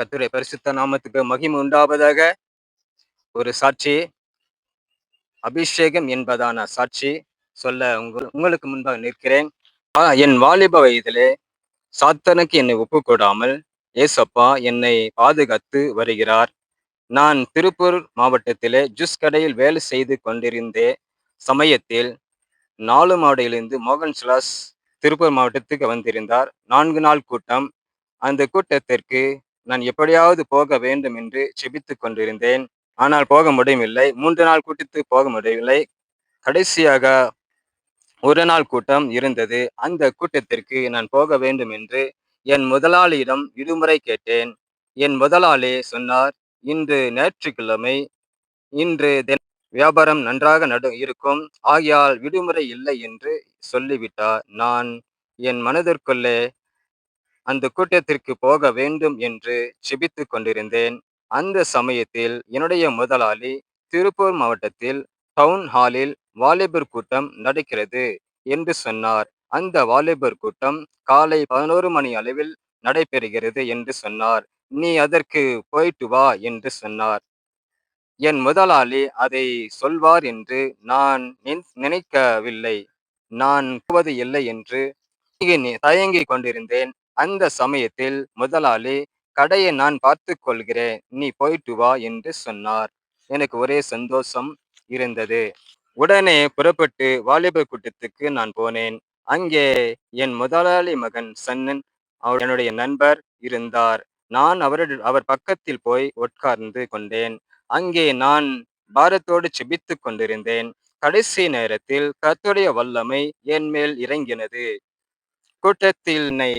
கத்துரை பரிசுத்த நாமத்துக்கு மகிமை உண்டாவதாக. ஒரு சாட்சி. அபிஷேகம் என்பதான சாட்சி. சொல்ல உங்கள் உங்களுக்கு முன்பாக நிற்கிறேன். என் வாலிப வயதிலே சாத்தனுக்கு என்னை ஒப்புக்கொடாமல் ஏசப்பா என்னை பாதுகாத்து வருகிறார். நான் திருப்பூர் மாவட்டத்திலே ஜூஸ் கடையில் வேலை செய்து கொண்டிருந்த சமயத்தில் நாலு மாவட்டத்திலிருந்து மோகன் சுலாஸ் திருப்பூர் மாவட்டத்துக்கு வந்திருந்தார். நான்கு நாள் கூட்டம். அந்த கூட்டத்திற்கு நான் எப்படியாவது போக வேண்டும் என்று செபித்து கொண்டிருந்தேன். ஆனால் போக முடியவில்லை. மூன்று நாள் கூட்டத்துக்கு போக முடியவில்லை. கடைசியாக ஒரு நாள் கூட்டம் இருந்தது. அந்த கூட்டத்திற்கு நான் போக வேண்டும் என்று என் முதலாளியிடம் விடுமுறை கேட்டேன். என் முதலாளி சொன்னார் இன்று ஞாயிற்றுக்கிழமை இன்று தின வியாபாரம் நன்றாக நடு இருக்கும். ஆகையால் விடுமுறை இல்லை என்று சொல்லிவிட்டார். நான் என் மனதிற்குள்ளே அந்த கூட்டத்திற்கு போக வேண்டும் என்று செபித்து கொண்டிருந்தேன். அந்த சமயத்தில் என்னுடைய முதலாளி திருப்பூர் மாவட்டத்தில் டவுன் ஹாலில் வாலிபர் கூட்டம் நடக்கிறது என்று சொன்னார். அந்த வாலிபர் கூட்டம் காலை பதினோரு மணி அளவில் நடைபெறுகிறது என்று சொன்னார். நீ அதற்கு போயிட்டு வா என்று சொன்னார். என் முதலாளி அதை சொல்வார் என்று நான் நின்- நினைக்கவில்லை. நான் போவது இல்லை என்று தயங்கிக் கொண்டிருந்தேன். அந்த சமயத்தில் முதலாளி கடையை நான் பார்த்து கொள்கிறேன் நீ போயிட்டு வா என்று சொன்னார். எனக்கு ஒரே சந்தோஷம் இருந்தது. உடனே புறப்பட்டு வாலிபர் கூட்டத்துக்கு நான் போனேன். அங்கே என் முதலாளி மகன் சன்னன் அவர் என்னுடைய நண்பர் இருந்தார். நான் அவரது அவர் பக்கத்தில் போய் உட்கார்ந்து கொண்டேன். அங்கே நான் பாரத்தோடு செபித்து கொண்டிருந்தேன். கடைசி நேரத்தில் கத்துடைய வல்லமை என் மேல் இறங்கினது. கூட்டத்தில் என்னை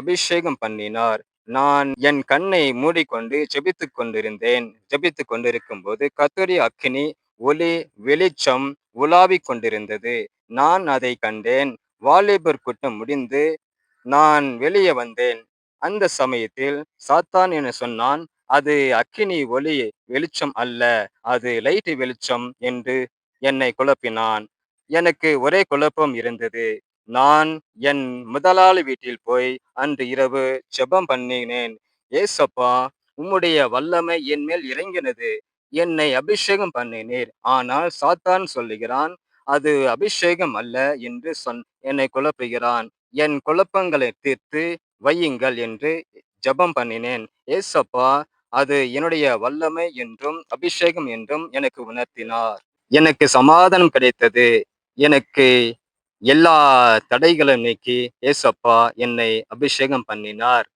அபிஷேகம் பண்ணினார். நான் என் கண்ணை மூடிக்கொண்டு ஜெபித்து கொண்டிருந்தேன். ஜெபித்து கொண்டிருக்கும் போது கத்தரி அக்கினி ஒளி வெளிச்சம் உலாவிக் கொண்டிருந்தது. நான் அதை கண்டேன். வாலிபர் கூட்டம் முடிந்து நான் வெளியே வந்தேன். அந்த சமயத்தில் சாத்தான் என சொன்னான் அது அக்கினி ஒளி வெளிச்சம் அல்ல. அது லைட் வெளிச்சம் என்று என்னை குழப்பினான். எனக்கு ஒரே குழப்பம் இருந்தது. நான் என் முதலாளி வீட்டில் போய் அன்று இரவு ஜெபம் பண்ணினேன். ஏசப்பா உம்முடைய வல்லமை என் மேல் இறங்கினது. என்னை அபிஷேகம் பண்ணினீர். ஆனால் சாத்தான் சொல்லுகிறான் அது அபிஷேகம் அல்ல என்று சொன் என்னை குழப்புகிறான். என் குழப்பங்களை தீர்த்து வையுங்கள் என்று ஜெபம் பண்ணினேன். ஏசப்பா அது என்னுடைய வல்லமை என்றும் அபிஷேகம் என்றும் எனக்கு உணர்த்தினார். எனக்கு சமாதானம் கிடைத்தது. எனக்கு எல்லா தடைகளும் நீக்கி ஏசப்பா என்னை அபிஷேகம் பண்ணினார்.